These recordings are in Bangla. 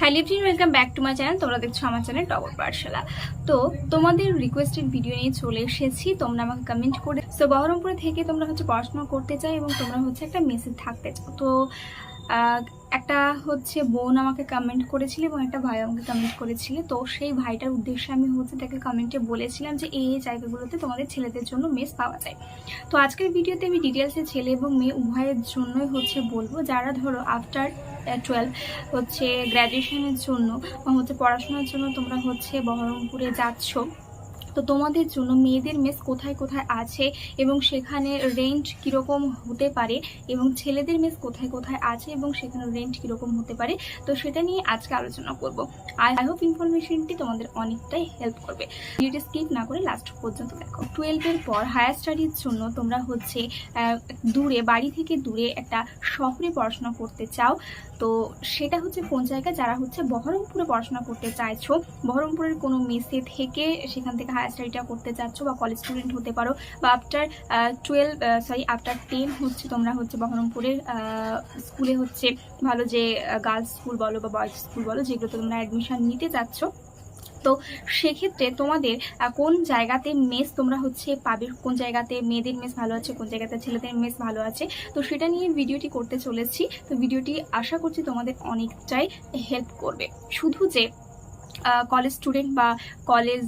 Hello everyone welcome back to my channel তোমরা দেখছ আমার চ্যানেল টগর পাঠশালা তো তোমাদের রিকোয়েস্টেড ভিডিও নিয়ে চলে এসেছি, তোমরা আমাকে কমেন্ট করে তো বহরমপুরে থেকে তোমরা হচ্ছে পড়াশোনা করতে চাও এবং তোমরা হচ্ছে একটা মেসেজ থাকতে চাও। তো একটা হচ্ছে বোন আমাকে কমেন্ট করেছিল এবং একটা ভাই আমাকে কমেন্ট করেছিল। তো সেই ভাইটার উদ্দেশ্যে আমি হচ্ছে তাকে কমেন্টে বলেছিলাম যে, এই এই জায়গাগুলোতে তোমাদের ছেলেদের জন্য মেস পাওয়া যায়। তো আজকের ভিডিওতে আমি ডিটেলসে ছেলে এবং মেয়ে উভয়ের জন্যই হচ্ছে বলব। যারা ধরো আফটার টুয়েলভ হচ্ছে গ্র্যাজুয়েশনের জন্য হচ্ছে পড়াশোনার জন্য তোমরা হচ্ছে বহরমপুরে যাচ্ছ। তো তোমাদের জন্য মেয়েদের মেস কোথায় কোথায় আছে এবং সেখানে রেন্ট কীরকম হতে পারে এবং ছেলেদের মেস কোথায় কোথায় আছে এবং সেখানে রেন্ট কীরকম হতে পারে, তো সেটা নিয়ে আজকে আলোচনা করব। আই হোপ ইনফরমেশনটি তোমাদের অনেকটাই হেল্প করবে। ভিডিওটি স্কিপ না করে লাস্ট পর্যন্ত দেখো। টুয়েলভের পর হায়ার স্টাডির জন্য তোমরা হচ্ছে দূরে, বাড়ি থেকে দূরে একটা শহরে পড়াশোনা করতে চাও, তো সেটা হচ্ছে কোন জায়গায়? যারা হচ্ছে বহরমপুরে পড়াশোনা করতে চাইছো, বহরমপুরের কোনো মেসে থেকে সেখান থেকে স্টাডিটা করতে চাচ্ছ বা কলেজ স্টুডেন্ট হতে পারো বা after twelve sorry after ten হচ্ছে তোমরা হচ্ছে বহরমপুরের স্কুলে হচ্ছে ভালো যে গার্লস স্কুল বলো বা বয়েজ স্কুল বলো যেগুলোতে তোমরা অ্যাডমিশন নিতে চাচ্ছ। তো সেক্ষেত্রে তোমাদের কোন জায়গাতে মেস তোমরা হচ্ছে পাবে? কোন জায়গাতে মেয়েদের মেস ভালো আছে, কোন জায়গাতে ছেলেদের মেস ভালো আছে? তো সেটা নিয়ে ভিডিওটি করতে চলেছি। তো ভিডিওটি আশা করছি তোমাদের অনেকটাই হেল্প করবে। শুধু যে কলেজ স্টুডেন্ট বা কলেজ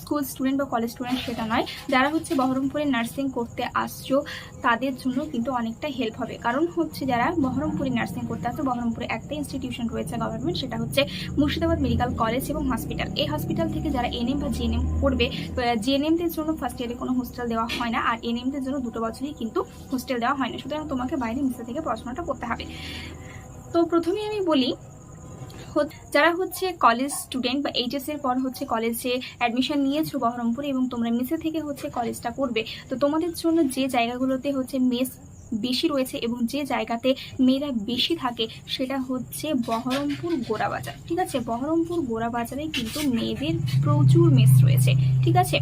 স্কুল স্টুডেন্ট বা কলেজ স্টুডেন্ট সেটা নয়, যারা হচ্ছে বহরমপুরে নার্সিং করতে আসছো, তাদের জন্য কিন্তু অনেকটা হেল্প হবে। কারণ হচ্ছে যারা বহরমপুরে নার্সিং করতে আসছো, বহরমপুরে একটা ইনস্টিটিউশন রয়েছে গভর্নমেন্ট সেটা হচ্ছে মুর্শিদাবাদ মেডিকেল কলেজ এবং হসপিটাল এই হসপিটাল থেকে যারা এনএম বা জিএনএম করবে জিএনএমদের জন্য ফার্স্ট ইয়ারে কোনো হোস্টেল দেওয়া হয় না, আর এনএমদের জন্য দুটো বছরই কিন্তু হোস্টেল দেওয়া হয় না। সুতরাং তোমাকে বাইরে মিশে থেকে পড়াশোনাটা করতে হবে। তো প্রথমেই আমি বলি যারা হচ্ছে কলেজ স্টুডেন্ট বা এইচএস এর পর হচ্ছে কলেজে অ্যাডমিশন নিয়েছো বহরমপুরে এবং তোমরা মেসে থেকে হচ্ছে কলেজটা করবে, তো তোমাদের জন্য যে জায়গাগুলোতে হচ্ছে মেস বেশি রয়েছে এবং যে জায়গাতে মেয়েরা বেশি থাকে সেটা হচ্ছে বহরমপুর গোড়াবাজার। ঠিক আছে? বহরমপুর গোড়াবাজারে কিন্তু মেয়েদের প্রচুর মেস রয়েছে। ঠিক আছে?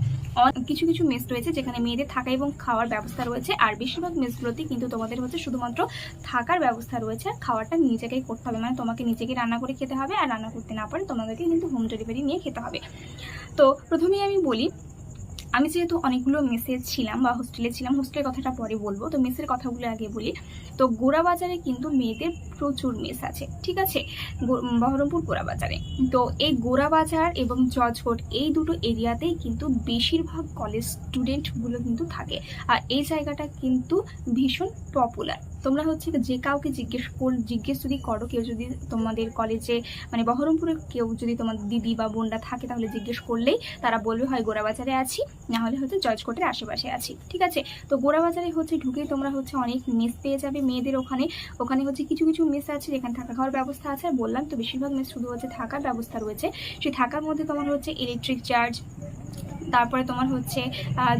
কিছু কিছু মেস রয়েছে যেখানে মেয়েদের থাকা এবং খাওয়ার ব্যবস্থা রয়েছে। আর বেশিরভাগ মেসগুলোতে কিন্তু তোমাদের হচ্ছে শুধুমাত্র থাকার ব্যবস্থা রয়েছে। আর খাওয়াটা নিজেকেই করতে হবে। মানে তোমাকে নিজেকে রান্না করে খেতে হবে। আর রান্না করতে না পারে তোমাদেরকে কিন্তু হোম ডেলিভারি নিয়ে খেতে হবে। তো প্রথমেই আমি বলি আমি যেহেতু অনেকগুলো মেসে ছিলাম বা হোস্টেলে ছিলাম হোস্টেলের কথাটা পরে বলব। তো মেসের কথাগুলো আগে বলি। তো গোড়াবাজারে কিন্তু মেয়েদের প্রচুর মেস আছে, ঠিক আছে? বহরমপুর গোড়াবাজারে। তো এই গোড়াবাজার এবং জজকোট এই দুটো এরিয়াতেই কিন্তু বেশিরভাগ কলেজ স্টুডেন্টগুলো কিন্তু থাকে। আর এই জায়গাটা কিন্তু ভীষণ পপুলার তোমরা হচ্ছে যে কাউকে জিজ্ঞেস কর, জিজ্ঞেস যদি করো, কেউ যদি তোমাদের কলেজে মানে বহরমপুরে কেউ যদি তোমার দিদি বা বোনরা থাকে, তাহলে জিজ্ঞেস করলেই তারা বলবে, হয়, গোড়াবাজারে আছি, না হলে হচ্ছে জজকোটের আশেপাশে আছি। ঠিক আছে? তো গোড়াবাজারে হচ্ছে ঢুকে তোমরা হচ্ছে অনেক মেস পেয়ে যাবে মেয়েদের ওখানে। ওখানে হচ্ছে কিছু কিছু মেস আছে, যেখানে থাকা খাওয়ার ব্যবস্থা আছে। বললাম তো, বেশিরভাগ মেস শুধু হচ্ছে থাকার ব্যবস্থা রয়েছে। সেই থাকার মধ্যে তোমার হচ্ছে ইলেকট্রিক চার্জ তারপরে তোমার হচ্ছে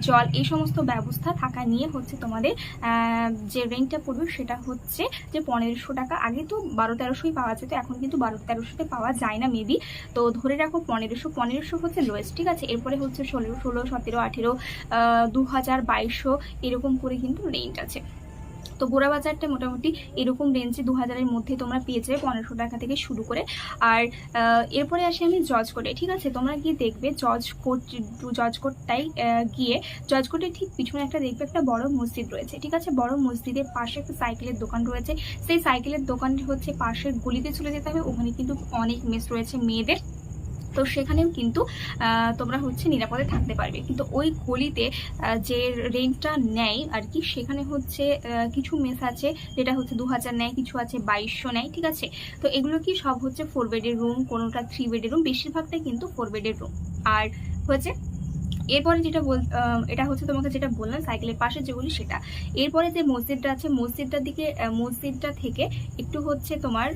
জল এই সমস্ত ব্যবস্থা থাকা নিয়ে হচ্ছে তোমাদের যে রেন্টটা পড়বে সেটা হচ্ছে যে পনেরোশো টাকা। আগে তো বারো তেরোশোই পাওয়া যেত, এখন কিন্তু বারো তেরোশোতে পাওয়া যায় না মেবি তো ধরে রাখো পনেরোশো পনেরোশো হচ্ছে লোয়েস্ট ঠিক আছে? এরপরে হচ্ছে ষোলো ষোলো, সতেরো, আঠেরো দু হাজার বাইশশো এরকম করে কিন্তু রেন্ট আছে। তো গোড়া বাজারটা মোটামুটি এরকম রেঞ্জে দু হাজারের মধ্যে তোমরা পেয়ে যাবে পনেরোশো টাকা থেকে শুরু করে। আর এরপরে আসি আমি জজ কোর্টে ঠিক আছে? তোমরা গিয়ে দেখবে জজ কোর্ট জজ কোর্টটাই গিয়ে জজ কোর্টের ঠিক পিছনে একটা দেখবে একটা বড় মসজিদ রয়েছে, ঠিক আছে? বড় মসজিদের পাশে একটা সাইকেলের দোকান রয়েছে। সেই সাইকেলের দোকানটি হচ্ছে পাশের গলিতে চলে যেতে হবে। ওখানে কিন্তু অনেক মেস রয়েছে মেয়েদের। তো সেখানেও কিন্তু তোমরা হচ্ছে নিরাপদে থাকতে পারবে। কিন্তু ওই গলিতে যে রেন্টটা নেয় আর কি সেখানে হচ্ছে কিছু মেস আছে, যেটা হচ্ছে দু হাজার নেয়, কিছু আছে বাইশশো নেয়, ঠিক আছে? তো এগুলো কি সব হচ্ছে ফোর বেডের রুম কোনোটা থ্রি বেডের রুম বেশিরভাগটাই কিন্তু ফোর বেডের রুম আর হচ্ছে এরপরে যেটা বল এটা হচ্ছে তোমাকে যেটা বললাম, সাইকেলের পাশে যেগুলি সেটা। এরপরে যে মসজিদটা আছে, মসজিদটার দিকে মসজিদটা থেকে একটু হচ্ছে তোমার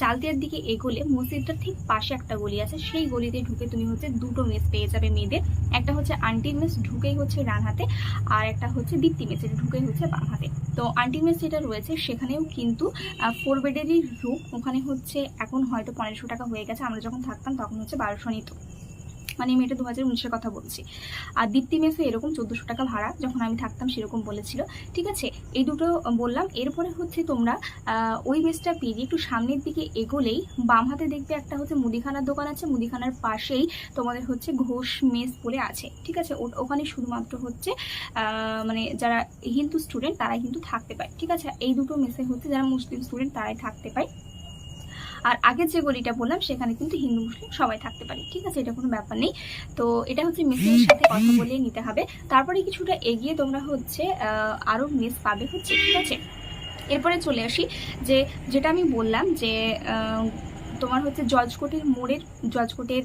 চালতিয়ার দিকে এগোলে মসজিদটার ঠিক পাশে একটা গলি আছে, সেই গলিতে ঢুকে তুমি হচ্ছে দুটো মেস পেয়ে যাবে মেয়েদের। একটা হচ্ছে আন্টির মেস ঢুকেই হচ্ছে ডান হাতে, আর একটা হচ্ছে দীপ্তি মেস, এটা ঢুকেই হচ্ছে বাম হাতে। তো আন্টির মেস যেটা রয়েছে, সেখানেও কিন্তু ফোর বেডেরই রুম ওখানে হচ্ছে এখন হয়তো পনেরোশো টাকা হয়ে গেছে, আমরা যখন থাকতাম তখন হচ্ছে বারোশো নিত। মানে আমি এটা দু হাজার উনিশের কথা বলছি। আর দীপ্তি মেসে এরকম চোদ্দোশো টাকা ভাড়া যখন আমি থাকতাম সেরকম বলেছিল। ঠিক আছে? এই দুটো বললাম। এরপরে হচ্ছে তোমরা ওই মেসটা পেরিয়ে একটু সামনের দিকে এগোলেই বাম হাতে দেখবে একটা হচ্ছে মুদিখানার দোকান আছে। মুদিখানার পাশেই তোমাদের হচ্ছে ঘোষ মেস বলে আছে। ঠিক আছে? ওখানে শুধুমাত্র হচ্ছে মানে যারা হিন্দু স্টুডেন্ট তারাই কিন্তু থাকতে পায়। ঠিক আছে? এই দুটো মেসে হচ্ছে যারা মুসলিম স্টুডেন্ট তারাই থাকতে পায়। আর আগে যে গলিটা বললাম, সেখানে কিন্তু হিন্দু, মুসলিম সবাই থাকতে পারে। ঠিক আছে? এটা কোনো ব্যাপার নেই। তো এটা হচ্ছে মেসের সাথে কথা বলে নিতে হবে। তারপরে কিছুটা এগিয়ে তোমরা হচ্ছে আরও মিস পাবে হচ্ছে, ঠিক আছে? এরপরে চলে আসি যে, যেটা আমি বললাম যে তোমার হচ্ছে জজকোটের মোড়ের, জজকোটের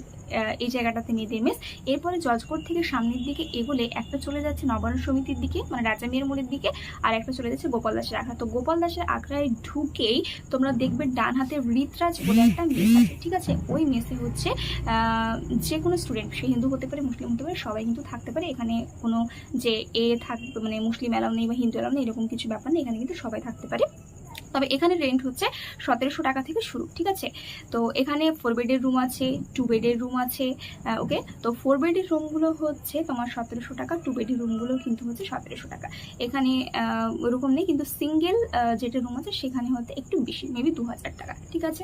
এই জায়গাটাতে মেয়েদের মেস এরপরে জজকোট থেকে সামনের দিকে এগোলে একটা চলে যাচ্ছে নবান্ন সমিতির দিকে মানে রাজা মিয়ার মোড়ের দিকে, আর একটা চলে যাচ্ছে গোপাল দাসের আখড়া। তো গোপাল দাসের আখড়ায় ঢুকেই তোমরা দেখবে ডান হাতে ঋতরাজ বলে একটা মেস আছে, ঠিক আছে? ওই মেসে হচ্ছে যে কোনো স্টুডেন্ট সে হিন্দু হতে পারে, মুসলিম হতে পারে, সবাই কিন্তু থাকতে পারে। এখানে কোনো যে এ থাকবে মানে মুসলিম অ্যালাউ নেই বা হিন্দু অ্যালাউ নেই, এরকম কিছু ব্যাপার নেই, এখানে কিন্তু সবাই থাকতে পারে। তবে এখানে রেন্ট হচ্ছে সতেরোশো টাকা থেকে শুরু, ঠিক আছে? তো এখানে ফোর বেডের রুম আছে টু বেডের রুম আছে ওকে তো ফোর বেডের রুমগুলো হচ্ছে তোমার সতেরোশো টাকা টু বেডের রুমগুলো কিন্তু হচ্ছে সতেরোশো টাকা। এখানে ওরকম নেই, কিন্তু সিঙ্গেল যেটা রুম আছে সেখানে হচ্ছে একটু বেশি মেবি দু হাজার টাকা, ঠিক আছে?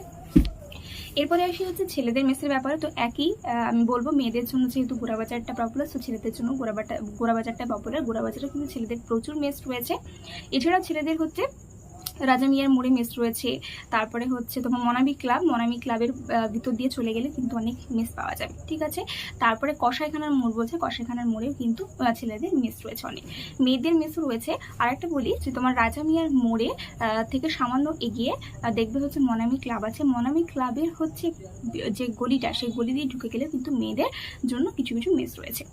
এরপরে আসি হচ্ছে ছেলেদের মেসের ব্যাপারে, তো একই আমি বলব মেয়েদের জন্য যেহেতু গোড়াবাজারটা পপুলার তো ছেলেদের জন্য গোড়াবাটা গোড়াবাজারটা পপুলার গোড়াবাজারে কিন্তু ছেলেদের প্রচুর মেস রয়েছে। এছাড়াও ছেলেদের হচ্ছে রাজা মিয়ার মোড়ে মেস রয়েছে। তারপরে হচ্ছে তোমার মনামি ক্লাব মনামি ক্লাবের ভিতর দিয়ে চলে গেলে কিন্তু অনেক মেস পাওয়া যাবে, ঠিক আছে? তারপরে কষাইখানার মোড় বলছে কষাইখানার মোড়েও কিন্তু ছেলেদের মেস রয়েছে অনেক। মেয়েদের মেসও রয়েছে। আর একটা বলি যে তোমার রাজা মিয়ার মোড়ে থেকে সামান্য এগিয়ে দেখবে হচ্ছে মনামি ক্লাব আছে। মনামি ক্লাবের হচ্ছে, যে গলিটা, সেই গলি দিয়ে ঢুকে গেলে কিন্তু মেয়েদের জন্য কিছু কিছু মেস রয়েছে।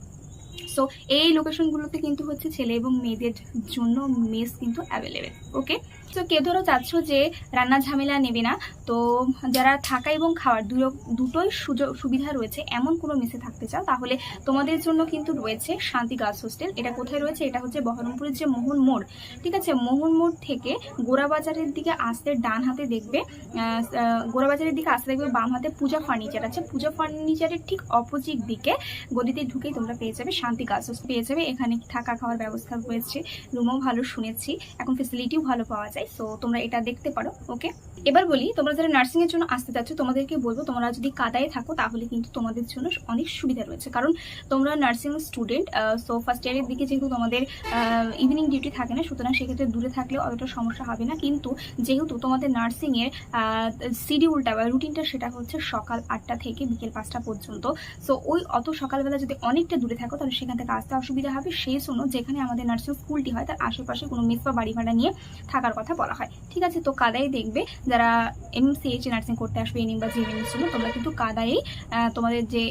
সো এই লোকেশনগুলোতে কিন্তু হচ্ছে ছেলে এবং মেয়েদের জন্য মেস কিন্তু অ্যাভেলেবেল ওকে তো কেউ ধরো চাচ্ছ যে রান্না ঝামেলা নেবে না, তো যারা থাকা এবং খাওয়ার দুটো- দুটোই সুযোগ সুবিধা রয়েছে, এমন কোনো মেসে থাকতে চাও, তাহলে তোমাদের জন্য কিন্তু রয়েছে শান্তি গার্লস হোস্টেল। এটা কোথায় রয়েছে? এটা হচ্ছে বহরমপুরের যে মোহন মোড়, ঠিক আছে? মোহন মোড় থেকে গোড়াবাজারের দিকে আসতে ডান হাতে দেখবে গোড়াবাজারের দিকে আসতে দেখবে বাম হাতে পূজা ফার্নিচার আছে। পূজা ফার্নিচারের ঠিক অপোজিট দিকে গদিতে ঢুকেই তোমরা পেয়ে যাবে শান্তি গার্লস হোস্টেল। পেয়ে যাবে, এখানে থাকা খাওয়ার ব্যবস্থা রয়েছে। রুমও ভালো শুনেছি। এখন ফেসিলিটিও ভালো পাওয়া যায়। সো তোমরা এটা দেখতে পারো ওকে এবার বলি, তোমরা যারা নার্সিং এর জন্য আসতে চাচ্ছ তোমাদেরকে বলব, তোমরা যদি কাদায় থাকো, তাহলে কিন্তু তোমাদের জন্য অনেক সুবিধা রয়েছে। কারণ তোমরা নার্সিং স্টুডেন্ট সো ফার্স্ট ইয়ারের দিকে যেহেতু তোমাদের ইভিনিং ডিউটি থাকে না, সুতরাং সেক্ষেত্রে দূরে থাকলেও অতটা সমস্যা হবে না। কিন্তু যেহেতু তোমাদের নার্সিং এর শিডিউলটা বা রুটিনটা সেটা হচ্ছে সকাল আটটা থেকে বিকেল পাঁচটা পর্যন্ত। সো ওই অত সকালবেলা যদি অনেকটা দূরে থাকো, তাহলে সেখান থেকে আসতে অসুবিধা হবে। সেই জন্য যেখানে আমাদের নার্সিং স্কুলটি হয়, তার আশেপাশে কোনো মেস বা বাড়ি ভাড়া নিয়ে থাকার কথা বলা হয়। ঠিক আছে, তো কাদাই দেখবে যারা এমসিএইচ নার্সিং করতে আসবে এনএম বা জিএনএম জন্য, তোমরা কিন্তু কাদাই তোমাদের যে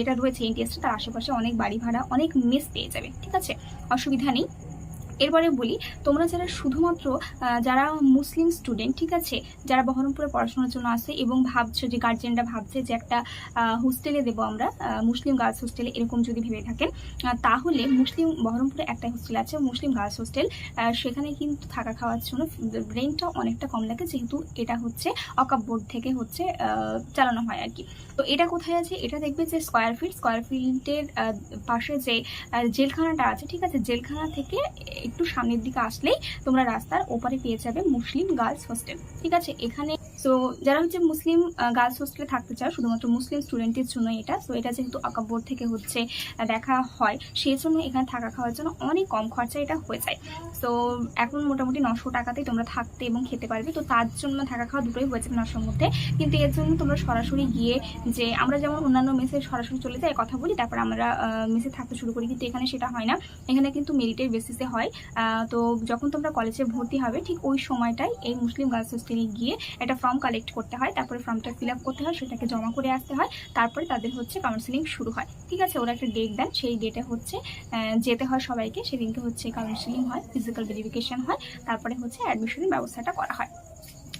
এটা রয়েছে এনটিএসটা তার আশেপাশে অনেক বাড়ি ভাড়া, অনেক মিস পেয়ে যাবে। ঠিক আছে? অসুবিধা নেই। এরপরে বলি, তোমরা যারা শুধুমাত্র যারা মুসলিম স্টুডেন্ট ঠিক আছে? যারা বহরমপুরে পড়াশোনার জন্য আসে এবং ভাবছ যে গার্জেনরা ভাবছে যে একটা হোস্টেলে দেবো আমরা মুসলিম গার্লস হোস্টেলে এরকম যদি ভেবে থাকেন তাহলে মুসলিম, বহরমপুরে একটা হোস্টেল আছে, মুসলিম গার্লস হোস্টেল সেখানে কিন্তু থাকা খাওয়ার জন্য রেন্টটা অনেকটা কম লাগে, যেহেতু এটা হচ্ছে অকাপ বোর্ড থেকে হচ্ছে চালানো হয় আর কি। তো এটা কোথায় আছে? এটা দেখবে যে স্কোয়ার ফিট স্কোয়ার ফিটের পাশে যে জেলখানাটা আছে, ঠিক আছে? জেলখানা থেকে একটু সামনের দিকে আসলেই তোমরা রাস্তার ওপারে পেয়ে যাবে মুসলিম গার্লস হোস্টেল। ঠিক আছে, এখানে সো যারা হচ্ছে মুসলিম গার্লস হোস্টেলে থাকতে চায়, শুধুমাত্র মুসলিম স্টুডেন্টের জন্য এটা। সো এটা যেহেতু আকাব বোর্ড থেকে হচ্ছে দেখা হয়, সেই জন্য এখানে থাকা খাওয়ার জন্য অনেক কম খরচা এটা হয়ে যায়। সো এখন মোটামুটি নশো টাকাতেই তোমরা থাকতে এবং খেতে পারবে। তো তার জন্য থাকা খাওয়া দুটোই হয়ে যাবে নশোর মধ্যে। কিন্তু এর জন্য তোমরা সরাসরি গিয়ে যে, আমরা যেমন অন্যান্য মেসে সরাসরি চলে যাই, কথা বলি, তারপর আমরা মেসে থাকতে শুরু করি। কিন্তু এখানে সেটা হয় না। এখানে কিন্তু মেরিটের বেসিসে হয়। তো যখন তোমরা কলেজে ভর্তি হবে, ঠিক ওই সময়টাই এই মুসলিম গার্লস হোস্টেলে গিয়ে একটা ফর্ম কালেক্ট করতে হয়, তারপরে ফর্মটা ফিল করতে হয়, সেটাকে জমা করে আসতে হয়, তারপরে তাদের হচ্ছে কাউন্সিলিং শুরু হয়। ঠিক আছে? ওরা একটা ডেট দেন, সেই ডেটে হচ্ছে যেতে হয় সবাইকে, সেদিনকে হচ্ছে কাউন্সিলিং হয় ফিজিক্যাল ভেরিফিকেশন হয়, তারপরে হচ্ছে অ্যাডমিশনের ব্যবস্থাটা করা হয়।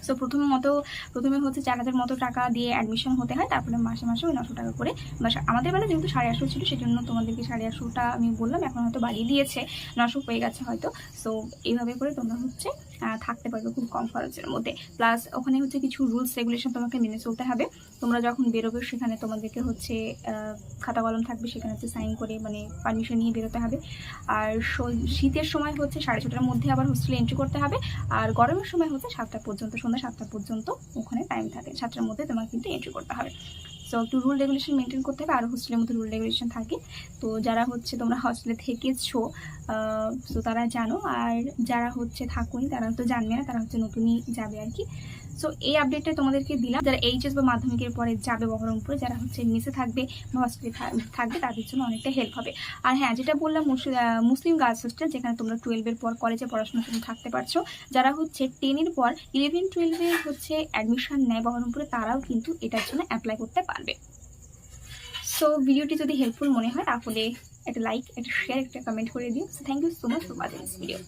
সো প্রথমে মতো, প্রথমে হচ্ছে চার হাজার মতো টাকা দিয়ে অ্যাডমিশন হতে হয়, তারপরে মাসে মাসে ওই নশো টাকা করে বা আমাদের বেলা যেহেতু সাড়ে আটশো ছিল, সেজন্য তোমাদেরকে সাড়ে আটশোটা আমি বললাম, এখন হয়তো বাড়িয়ে দিয়েছে, নশো হয়ে গেছে হয়তো। সো এইভাবে করে তোমরা হচ্ছে থাকতে পারবে খুব কম খরচের মধ্যে। প্লাস ওখানে হচ্ছে কিছু রুলস রেগুলেশন তোমাকে মেনে চলতে হবে। তোমরা যখন বেরোবে সেখানে তোমাদেরকে হচ্ছে খাতা কলম থাকবে, সেখানে হচ্ছে সাইন করে মানে পারমিশন নিয়ে বেরোতে হবে। আর শীতের সময় হচ্ছে সাড়ে ছটার মধ্যে আবার হোস্টেলে এন্ট্রি করতে হবে। আর গরমের সময় হচ্ছে সাতটা পর্যন্ত, সন্ধ্যা সাতটা পর্যন্ত ওখানে টাইম থাকে। সাতটার মধ্যে তোমাকে কিন্তু এন্ট্রি করতে হবে। সো একটু রুল রেগুলেশন মেনটেন করতে হবে, আর হোস্টেলের মধ্যে রুল রেগুলেশন থাকে। তো যারা হচ্ছে তোমরা হোস্টেলে থেকেছো সো তারা জানো। আর যারা হচ্ছে থাকুনি, তারা তো জানবে না, তারা হচ্ছে নতুনই যাবে আর কি। সো এই আপডেটটা তোমাদেরকে দিলাম। যারা এইচএস বা মাধ্যমিকের পরে যাবে বহরমপুরে, যারা হচ্ছে মেসে থাকবে বা হস্টেলে থাকবে, তাদের জন্য অনেকটা হেল্প হবে। আর হ্যাঁ যেটা বললাম, মুসলি- মুসলিম গার্লস হোস্টেল যেখানে তোমরা টুয়েলভের পর কলেজে পড়াশোনার জন্য থাকতে পারছ, যারা হচ্ছে টেনের পর ইলেভেন টুয়েলভে হচ্ছে অ্যাডমিশন নেয় বহরমপুরে, তারাও কিন্তু এটার জন্য অ্যাপ্লাই করতে পারবে। সো ভিডিওটি যদি হেল্পফুল মনে হয়, তাহলে একটা লাইক একটা শেয়ার একটা কমেন্ট করে দিও। Thank you so much for watching this video